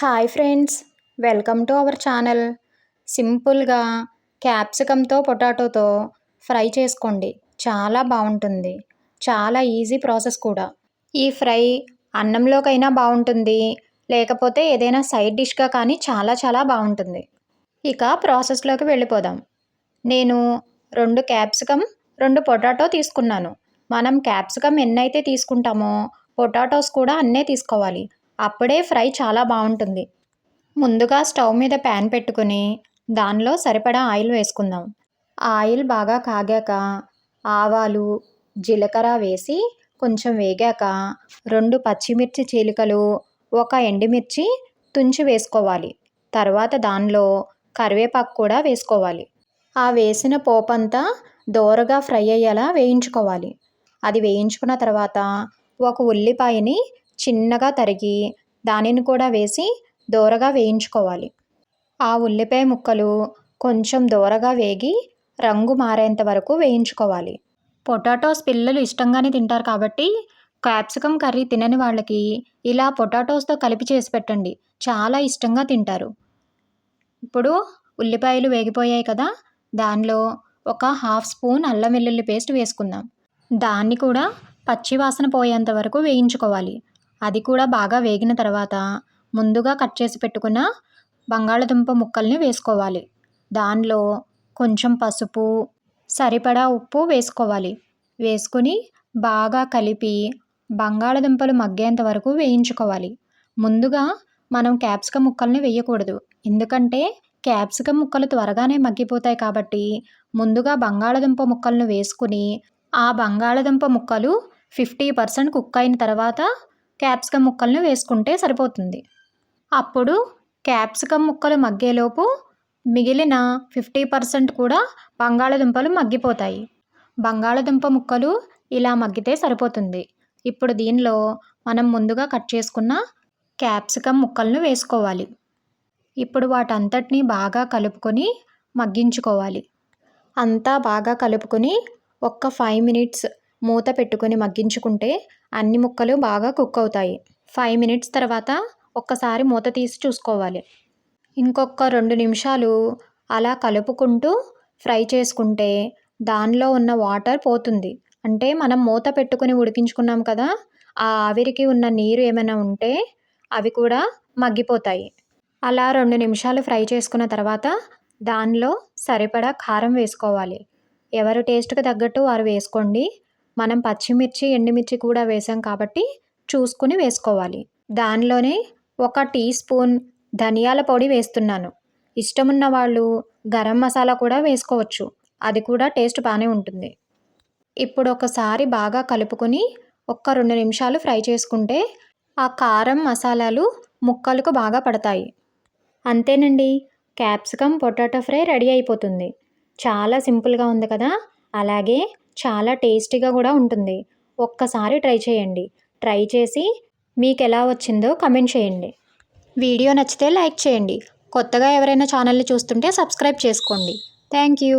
Hi friends welcome to our channel. సింపుల్గా క్యాప్సికమ్తో పొటాటోతో fry చేసుకోండి. చాలా బాగుంటుంది. చాలా ఈజీ ప్రాసెస్ కూడా. ఈ ఫ్రై అన్నంలోకైనా బాగుంటుంది. లేకపోతే ఏదైనా సైడ్ డిష్గా కానీ చాలా చాలా బాగుంటుంది. ఇక ప్రాసెస్లోకి వెళ్ళిపోదాం. నేను రెండు క్యాప్సికమ్ రెండు పొటాటో తీసుకున్నాను. మనం క్యాప్సికమ్ ఎన్నైతే తీసుకుంటామో పొటాటోస్ కూడా అన్నే తీసుకోవాలి. అప్పుడే ఫ్రై చాలా బాగుంటుంది. ముందుగా స్టవ్ మీద ప్యాన్ పెట్టుకుని దానిలో సరిపడా ఆయిల్ వేసుకుందాం. ఆయిల్ బాగా కాగాక ఆవాలు జీలకర్ర వేసి కొంచెం వేగాక రెండు పచ్చిమిర్చి చీలికలు ఒక ఎండుమిర్చి తుంచి వేసుకోవాలి. తర్వాత దానిలో కరివేపాకు కూడా వేసుకోవాలి. ఆ వేసిన పోపంతా దోరగా ఫ్రై అయ్యేలా వేయించుకోవాలి. అది వేయించుకున్న తర్వాత ఒక ఉల్లిపాయని చిన్నగా తరిగి దానిని కూడా వేసి దోరగా వేయించుకోవాలి. ఆ ఉల్లిపాయ ముక్కలు కొంచెం దోరగా వేగి రంగు మారేంత వరకు వేయించుకోవాలి. పొటాటోస్ పిల్లలు ఇష్టంగానే తింటారు కాబట్టి క్యాప్సికమ్ కర్రీ తినని వాళ్ళకి ఇలా పొటాటోస్తో కలిపి చేసి పెట్టండి. చాలా ఇష్టంగా తింటారు. ఇప్పుడు ఉల్లిపాయలు వేగిపోయాయి కదా దానిలో ఒక హాఫ్ స్పూన్ అల్లం వెల్లుల్లి పేస్ట్ వేసుకుందాం. దాన్ని కూడా పచ్చి వాసన పోయేంత వరకు వేయించుకోవాలి. అది కూడా బాగా వేగిన తర్వాత ముందుగా కట్ చేసి పెట్టుకున్న బంగాళదుంప ముక్కల్ని వేసుకోవాలి. దానిలో కొంచెం పసుపు సరిపడా ఉప్పు వేసుకోవాలి. వేసుకుని బాగా కలిపి బంగాళదుంపలు మగ్గేంత వరకు వేయించుకోవాలి. ముందుగా మనం క్యాప్సికం ముక్కల్ని వేయకూడదు. ఎందుకంటే క్యాప్సికం ముక్కలు త్వరగానే మగ్గిపోతాయి కాబట్టి ముందుగా బంగాళదుంప ముక్కలను వేసుకుని ఆ బంగాళదుంప ముక్కలు ఫిఫ్టీ పర్సెంట్ కుక్ అయిన తర్వాత క్యాప్సికమ్ ముక్కలను వేసుకుంటే సరిపోతుంది. అప్పుడు క్యాప్సికమ్ ముక్కలు మగ్గేలోపు మిగిలిన ఫిఫ్టీ పర్సెంట్ కూడా బంగాళదుంపలు మగ్గిపోతాయి. బంగాళదుంప ముక్కలు ఇలా మగ్గితే సరిపోతుంది. ఇప్పుడు దీనిలో మనం ముందుగా కట్ చేసుకున్న క్యాప్సికమ్ ముక్కలను వేసుకోవాలి. ఇప్పుడు వాటంతటిని బాగా కలుపుకొని మగ్గించుకోవాలి. అంతా బాగా కలుపుకొని ఒక్క ఫైవ్ మినిట్స్ మూత పెట్టుకొని మగ్గించుకుంటే అన్ని ముక్కలు బాగా కుక్ అవుతాయి. ఫైవ్ మినిట్స్ తర్వాత ఒక్కసారి మూత తీసి చూసుకోవాలి. ఇంకొక రెండు నిమిషాలు అలా కలుపుకుంటూ ఫ్రై చేసుకుంటే దానిలో ఉన్న వాటర్ పోతుంది. అంటే మనం మూత పెట్టుకుని ఉడికించుకున్నాం కదా ఆ ఆవిరికి ఉన్న నీరు ఏమైనా ఉంటే అవి కూడా మగ్గిపోతాయి. అలా రెండు నిమిషాలు ఫ్రై చేసుకున్న తర్వాత దానిలో సరిపడా కారం వేసుకోవాలి. ఎవరు టేస్ట్కి తగ్గట్టు వారు వేసుకోండి. మనం పచ్చిమిర్చి ఎండుమిర్చి కూడా వేసాం కాబట్టి చూసుకుని వేసుకోవాలి. దానిలోనే ఒక టీ స్పూన్ ధనియాల పొడి వేస్తున్నాను. ఇష్టమున్న వాళ్ళు గరం మసాలా కూడా వేసుకోవచ్చు. అది కూడా టేస్ట్ బాగానే ఉంటుంది. ఇప్పుడు ఒకసారి బాగా కలుపుకొని ఒక్క రెండు నిమిషాలు ఫ్రై చేసుకుంటే ఆ కారం మసాలాలు ముక్కలకు బాగా పడతాయి. అంతేనండి క్యాప్సికమ్ పొటాటో ఫ్రై రెడీ అయిపోతుంది. చాలా సింపుల్గా ఉంది కదా? అలాగే చాలా టేస్టీగా కూడా ఉంటుంది. ఒక్కసారి ట్రై చేయండి. ట్రై చేసి మీకు ఎలా వచ్చిందో కమెంట్ చేయండి. వీడియో నచ్చితే లైక్ చేయండి. కొత్తగా ఎవరైనా ఛానల్ని చూస్తుంటే సబ్స్క్రైబ్ చేసుకోండి. Thank you.